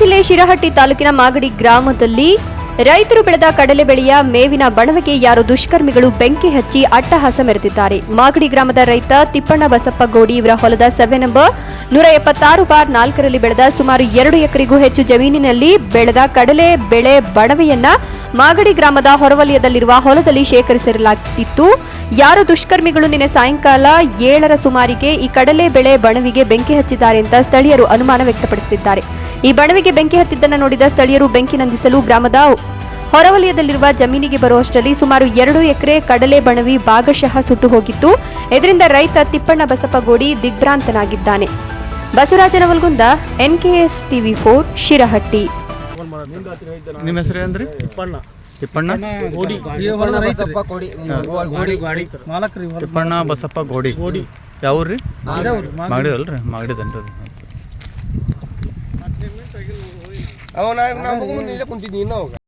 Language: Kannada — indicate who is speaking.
Speaker 1: ಜಿಲ್ಲೆ ಶಿರಹಟ್ಟಿ ತಾಲೂಕಿನ ಮಾಗಡಿ ಗ್ರಾಮದಲ್ಲಿ ರೈತರು ಬೆಳೆದ ಕಡಲೆ ಬೆಳೆಯ ಮೇವಿನ ಬಣವೆಗೆ ಯಾರೋ ದುಷ್ಕರ್ಮಿಗಳು ಬೆಂಕಿ ಹಚ್ಚಿ ಅಟ್ಟಹಾಸ ಮೆರೆದಿದ್ದಾರೆ. ಮಾಗಡಿ ಗ್ರಾಮದ ರೈತ ತಿಪ್ಪಣ್ಣ ಬಸಪ್ಪ ಗೋಡಿ ಇವರ ಹೊಲದ ಸರ್ವೆ ನಂಬರ್ ನೂರ ಎಪ್ಪತ್ತಾರು ಬಾರ್ ನಾಲ್ಕರಲ್ಲಿ ಬೆಳೆದ ಸುಮಾರು ಎರಡು ಎಕರೆಗೂ ಹೆಚ್ಚು ಜಮೀನಿನಲ್ಲಿ ಬೆಳೆದ ಕಡಲೆ ಬೆಳೆ ಬಣವೆಯನ್ನ ಮಾಗಡಿ ಗ್ರಾಮದ ಹೊರವಲಯದಲ್ಲಿರುವ ಹೊಲದಲ್ಲಿ ಶೇಖರಿಸಿರಲಾಗಿತ್ತು ಯಾರು ದುಷ್ಕರ್ಮಿಗಳು ನಿನ್ನೆ ಸಾಯಂಕಾಲ ಏಳರ ಸುಮಾರಿಗೆ ಈ ಕಡಲೆ ಬೆಳೆ ಬಣವಿಗೆ ಬೆಂಕಿ ಹಚ್ಚಿದ್ದಾರೆ ಅಂತ ಸ್ಥಳೀಯರು ಅನುಮಾನ ವ್ಯಕ್ತಪಡಿಸುತ್ತಿದ್ದಾರೆ. ಈ ಬಣವಿಗೆ ಬೆಂಕಿ ಹತ್ತಿದ್ದನ್ನು ನೋಡಿದ ಸ್ಥಳೀಯರು ಬೆಂಕಿ ನಂದಿಸಲು ಗ್ರಾಮದ ಹೊರವಲಯದಲ್ಲಿರುವ ಜಮೀನಿಗೆ ಬರುವಷ್ಟರಲ್ಲಿ ಸುಮಾರು ಎರಡು ಎಕರೆ ಕಡಲೆ ಬಣವಿ ಭಾಗಶಃ ಸುಟ್ಟು ಹೋಗಿತ್ತು. ಇದರಿಂದ ರೈತ Tippanna Basappagodi ದಿಗ್ಭ್ರಾಂತನಾಗಿದ್ದಾನೆ. Basavaraj Navalgund NKS TV four Shirahatti.
Speaker 2: ನಿಮ್ಮ ಹೆಸರು ಏನ್ರಿ
Speaker 3: ತಿಪ್ಪಣ್ಣ.
Speaker 2: ತಿಪ್ಪಣ್ಣ?
Speaker 3: ಗೋಡಿ.
Speaker 4: ಬಸಪ್ಪ ಗೋಡಿ. ಗೋಡಿ
Speaker 3: ಮಾಲಕ್ರಿ
Speaker 2: ತಿಪ್ಪಣ್ಣ ಬಸಪ್ಪ ಗೋಡಿ.
Speaker 3: ಗೋಡಿ.
Speaker 2: ಯಾವ್ರಿ
Speaker 3: ಮಾಡಿದ್ರಿ
Speaker 2: ಮಾಡಿದಲ್ರಿ Ang unahin
Speaker 4: na ako nila kung dininaw.